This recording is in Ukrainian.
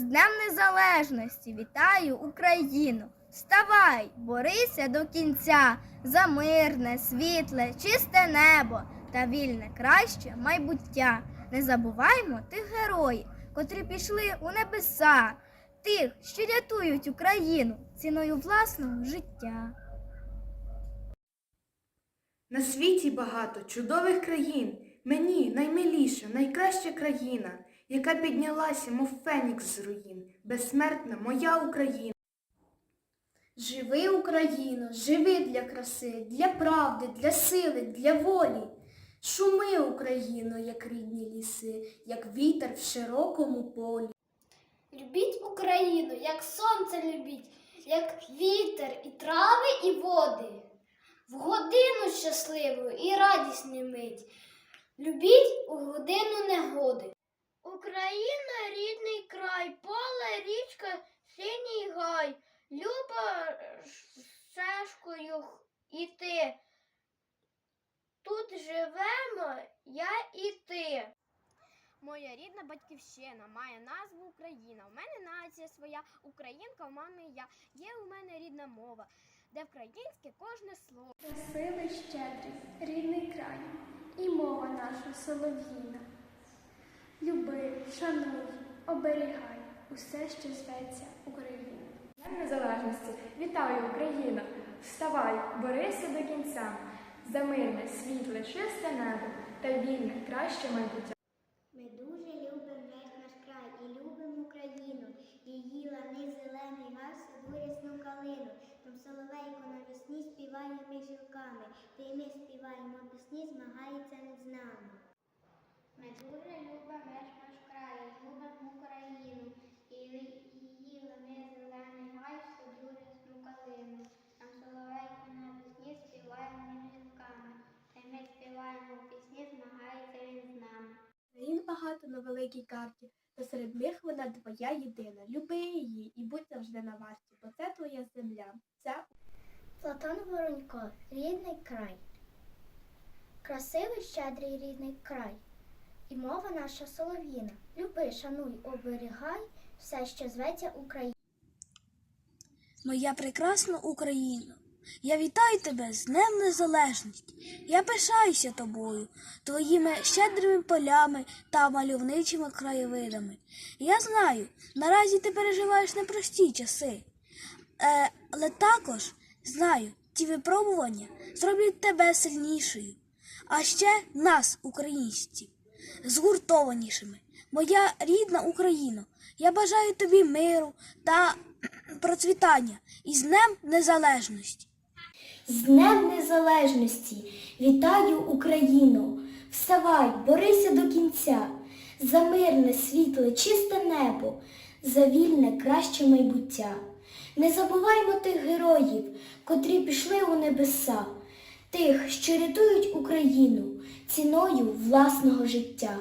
Днем Незалежності вітаю Україну! Вставай, борися до кінця за мирне, світле, чисте небо та вільне краще майбуття. Не забуваймо тих героїв, котрі пішли у небеса, тих, що рятують Україну ціною власного життя. На світі багато чудових країн. Мені наймиліша, найкраща країна, яка піднялася, мов фенікс з руїн, безсмертна моя Україна. Живи, Україно, живи для краси, для правди, для сили, для волі. Шуми, Україно, як рідні ліси, як вітер в широкому полі. Любіть Україну, як сонце любіть, як вітер і трави, і води. В годину щасливу і радісну мить. Любіть у годину негоди. Україна рідний край, поле, річка, синій гай. Люба стежкою іти. Тут живемо я і ти. Моя рідна батьківщина має назву Україна. У мене нація своя, українка у мене я. Є у мене рідна мова, де українське кожне слово. Красивий щедрий, рідний край, і мова наша солов'їна. Люби, шануй, оберігай усе, що зветься Україна. Днем Незалежності вітаю Україна! Вставай, борися до кінця за мирне, світле, чисте небо та вільне, краще майбуття. Ми дуже любимо весь наш край і любимо Україну. Її лани зелений газ рясну калину. Там соловейко навесні співає між гілками. Та й ми співаємо пісні, змагається над нами. Ми дуже любимо наш край, любимо Україну. І її лани зелений гай саду рясну калину. Там соловейко навесні співає між гілками. Та й ми співаємо пісні, змагається він з нами. Країн багато на великій карті, та серед них вона твоя єдина. Люби її і будь завжди на варті, бо це твоя земля. Це Платон Воронько, рідний край. Красивий, щедрий рідний край. І мова наша солов'їна. Люби, шануй, оберігай все, що зветься Україна. Моя прекрасна Україно, я вітаю тебе з Днем Незалежності. Я пишаюся тобою, твоїми щедрими полями та мальовничими краєвидами. Я знаю, наразі ти переживаєш непрості часи, е, але також знаю, ті випробування зроблять тебе сильнішою, а ще нас, українців, згуртованішими. Моя рідна Україно, я бажаю тобі миру та процвітання і з Днем Незалежності. З Днем Незалежності вітаю Україну! Вставай, борися до кінця, за мирне, світле, чисте небо, за вільне краще майбуття. Не забуваймо тих героїв, котрі пішли у небеса, тих, що рятують Україну ціною власного життя.